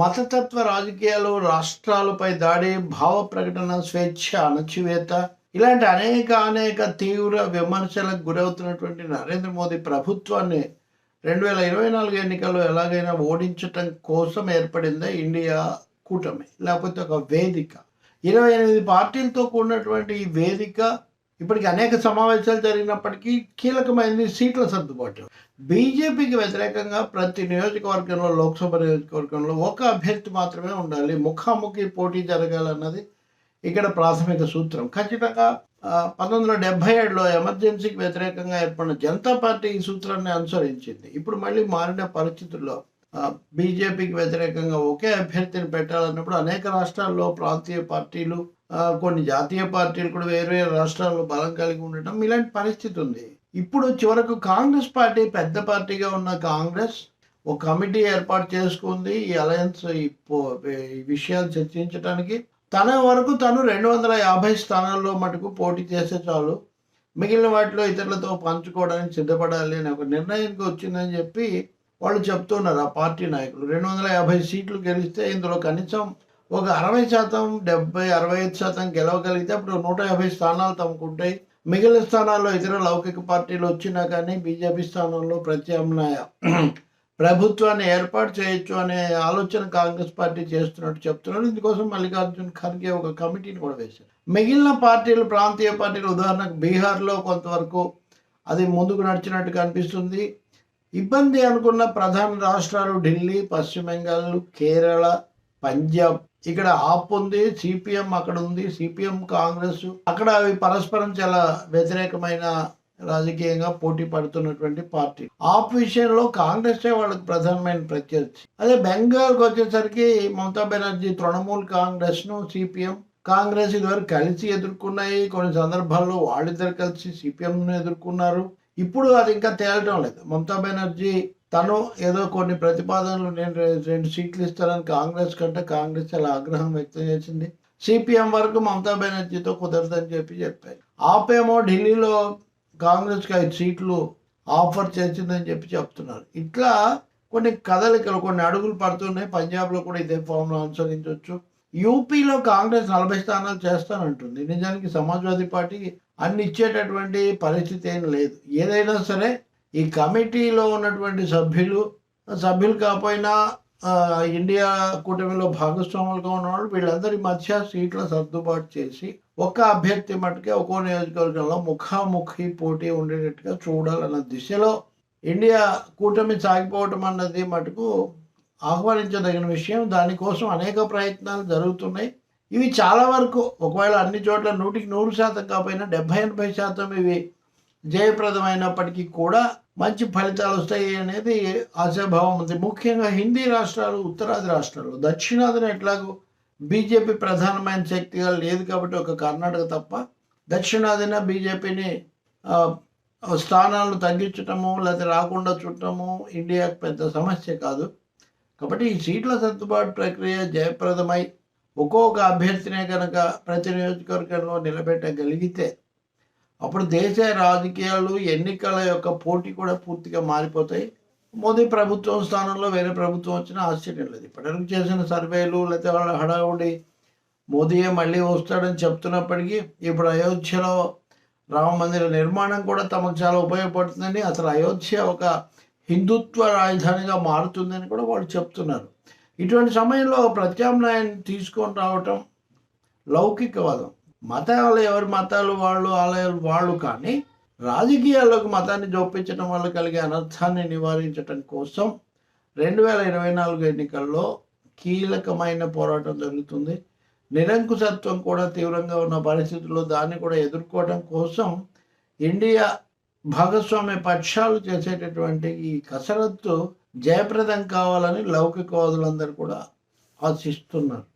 మతతత్వ రాజకీయాలు రాష్ట్రాలపై దాడి భావ ప్రకటన స్వేచ్ఛ అణచివేత ఇలాంటి అనేక అనేక తీవ్ర విమర్శలకు గురవుతున్నటువంటి నరేంద్ర మోదీ ప్రభుత్వాన్ని రెండు వేల ఇరవై నాలుగు ఎన్నికల్లో ఎలాగైనా ఓడించటం కోసం ఏర్పడిందే ఇండియా కూటమి లేకపోతే ఒక వేదిక. ఇరవై ఎనిమిది పార్టీలతో కూడినటువంటి ఈ వేదిక ఇప్పటికి అనేక సమావేశాలు జరిగినప్పటికీ కీలకమైనది సీట్ల సర్దుబాటు. బీజేపీకి వ్యతిరేకంగా ప్రతి నియోజకవర్గంలో లోక్సభ నియోజకవర్గంలో ఒక అభ్యర్థి మాత్రమే ఉండాలి. ముఖాముఖి పోటీ జరగాలన్నది ఇక్కడ ప్రాథమిక సూత్రం. ఖచ్చితంగా పంతొమ్మిది వందల డెబ్బై ఏడులో ఎమర్జెన్సీకి వ్యతిరేకంగా ఏర్పడిన జనతా పార్టీ ఈ సూత్రాన్ని అనుసరించింది. ఇప్పుడు మళ్ళీ మారిన పరిస్థితుల్లో బీజేపీకి వ్యతిరేకంగా ఒకే అభ్యర్థిని పెట్టాలన్నప్పుడు అనేక రాష్ట్రాల్లో ప్రాంతీయ పార్టీలు కొన్ని జాతీయ పార్టీలు కూడా వేరు వేరు రాష్ట్రాల్లో బలం కలిగి ఉండటం ఇలాంటి పరిస్థితి ఉంది. ఇప్పుడు చివరకు కాంగ్రెస్ పార్టీ పెద్ద పార్టీగా ఉన్న కాంగ్రెస్ ఒక కమిటీ ఏర్పాటు చేసుకుంది ఈ అలయన్స్ ఈ ఈ విషయాలు చర్చించడానికి తన వరకు తను రెండు వందల యాభై స్థానాల్లో మటుకు పోటీ చేస్తే చాలు. మిగిలిన వాటిలో ఇతరులతో పంచుకోవడానికి సిద్ధపడాలి అనే ఒక నిర్ణయానికి వచ్చిందని చెప్పి వాళ్ళు చెప్తున్నారు ఆ పార్టీ నాయకులు. రెండు వందల యాభై సీట్లు గెలిస్తే ఇందులో కనీసం ఒక అరవై శాతం డెబ్బై అరవై ఐదు శాతం గెలవగలిగితే అప్పుడు నూట యాభై స్థానాలు తమకు ఉంటాయి. మిగిలిన స్థానాల్లో ఇతర లౌకిక పార్టీలు వచ్చినా కానీ బీజేపీ స్థానంలో ప్రత్యామ్నాయ ప్రభుత్వాన్ని ఏర్పాటు చేయొచ్చు అనే ఆలోచన కాంగ్రెస్ పార్టీ చేస్తున్నట్టు చెప్తున్నారు. ఇందుకోసం మల్లికార్జున్ ఖర్గే ఒక కమిటీని కూడా వేశారు. మిగిలిన పార్టీలు ప్రాంతీయ పార్టీలు ఉదాహరణకు బీహార్లో కొంతవరకు అది ముందుకు నడిచినట్టు కనిపిస్తుంది. ఇబ్బంది అనుకున్న ప్రధాన రాష్ట్రాలు ఢిల్లీ పశ్చిమ బెంగాల్ కేరళ పంజాబ్. ఇక్కడ ఆప్ ఉంది సిపిఎం అక్కడ ఉంది సిపిఎం కాంగ్రెస్. అక్కడ అవి పరస్పరం చాలా వ్యతిరేకమైన రాజకీయంగా పోటీ పడుతున్నటువంటి పార్టీ. ఆప్ విషయంలో కాంగ్రెస్ వాళ్ళకి ప్రధానమైన ప్రత్యర్థి. అదే బెంగాల్కి వచ్చేసరికి మమతా బెనర్జీ తృణమూల్ కాంగ్రెస్ను సిపిఎం కాంగ్రెస్ ఇదివరకు కలిసి ఎదుర్కొన్నాయి. కొన్ని సందర్భాల్లో వాళ్ళిద్దరు కలిసి సిపిఎంను ఎదుర్కొన్నారు. ఇప్పుడు అది ఇంకా తేలటం లేదు. మమతా బెనర్జీ తను ఏదో కొన్ని ప్రతిపాదనలు నేను రెండు సీట్లు ఇస్తానని కాంగ్రెస్ కంటే కాంగ్రెస్ చాలా ఆగ్రహం వ్యక్తం చేసింది. సిపిఎం వరకు మమతా బెనర్జీతో కుదరదని చెప్పి చెప్పారు. ఆపేమో ఢిల్లీలో కాంగ్రెస్కి ఐదు సీట్లు ఆఫర్ చేసిందని చెప్పి చెప్తున్నారు. ఇట్లా కొన్ని కదలికలు కొన్ని అడుగులు పడుతున్నాయి. పంజాబ్లో కూడా ఇదే ఫామ్లో అనుసరించవచ్చు యూపీలో కాంగ్రెస్ నలభై స్థానాలు చేస్తానంటుంది. నిజానికి సమాజ్వాదీ పార్టీ అన్ని ఇచ్చేటటువంటి పరిస్థితి ఏం లేదు. ఏదైనా సరే ఈ కమిటీలో ఉన్నటువంటి సభ్యులు సభ్యులు కాకపోయినా ఇండియా కూటమిలో భాగస్వాములుగా ఉన్నవాళ్ళు వీళ్ళందరి మధ్య సీట్ల సర్దుబాటు చేసి ఒక్క అభ్యర్థి మటుకే ఒక్కో నియోజకవర్గంలో ముఖాముఖి పోటీ ఉండేటట్టుగా చూడాలన్న దిశలో ఇండియా కూటమి సాగిపోవటం అన్నది మటుకు ఆహ్వానించదగిన విషయం. దానికోసం అనేక ప్రయత్నాలు జరుగుతున్నాయి. ఇవి చాలా వరకు ఒకవేళ అన్ని చోట్ల నూటికి నూరు శాతం కాకపోయినా డెబ్బై ఎనభై శాతం ఇవి జయప్రదమైనప్పటికీ కూడా మంచి ఫలితాలు వస్తాయి అనేది ఆశాభావం ఉంది. ముఖ్యంగా హిందీ రాష్ట్రాలు ఉత్తరాది రాష్ట్రాలు దక్షిణాదిన ఎట్లాగో బీజేపీ ప్రధానమైన శక్తిగా లేదు కాబట్టి ఒక కర్ణాటక తప్ప దక్షిణాదిన బీజేపీని స్థానాలను తగ్గించటము లేకపోతే రాకుండా చుట్టము ఇండియాకు పెద్ద సమస్య కాదు. కాబట్టి ఈ సీట్ల సర్దుబాటు ప్రక్రియ జయప్రదమై ఒక్కొక్క అభ్యర్థినే కనుక ప్రతి నియోజకవర్గంలో నిలబెట్టగలిగితే అప్పుడు దేశ రాజకీయాలు ఎన్నికల యొక్క పోటీ కూడా పూర్తిగా మారిపోతాయి. మోదీ ప్రభుత్వం స్థానంలో వేరే ప్రభుత్వం వచ్చిన ఆశ్చర్యం లేదు. ఇప్పటివరకు చేసిన సర్వేలు లేకపోతే వాళ్ళ హడావుడి మోదీయే మళ్ళీ వస్తాడని చెప్తున్నప్పటికీ ఇప్పుడు అయోధ్యలో రామ మందిర నిర్మాణం కూడా తమకు చాలా ఉపయోగపడుతుందని అసలు అయోధ్య ఒక హిందుత్వ రాజధానిగా మారుతుందని కూడా వాళ్ళు చెప్తున్నారు. ఇటువంటి సమయంలో ప్రత్యామ్నాయాన్ని తీసుకొని రావటం లౌకికవాదం. మతాలు ఎవరి మతాలు వాళ్ళు ఆలయాలు వాళ్ళు కానీ రాజకీయాల్లోకి మతాన్ని జోపించడం వల్ల కలిగే అనర్థాన్ని నివారించడం కోసం రెండు వేల ఇరవై నాలుగు ఎన్నికల్లో కీలకమైన పోరాటం జరుగుతుంది. నిరంకుశత్వం కూడా తీవ్రంగా ఉన్న పరిస్థితుల్లో దాన్ని కూడా ఎదుర్కోవడం కోసం ఇండియా భాగస్వామ్య పక్షాలు చేసేటటువంటి ఈ కసరత్తు జయప్రదం కావాలని లౌకికవాదులందరూ కూడా ఆశిస్తున్నారు.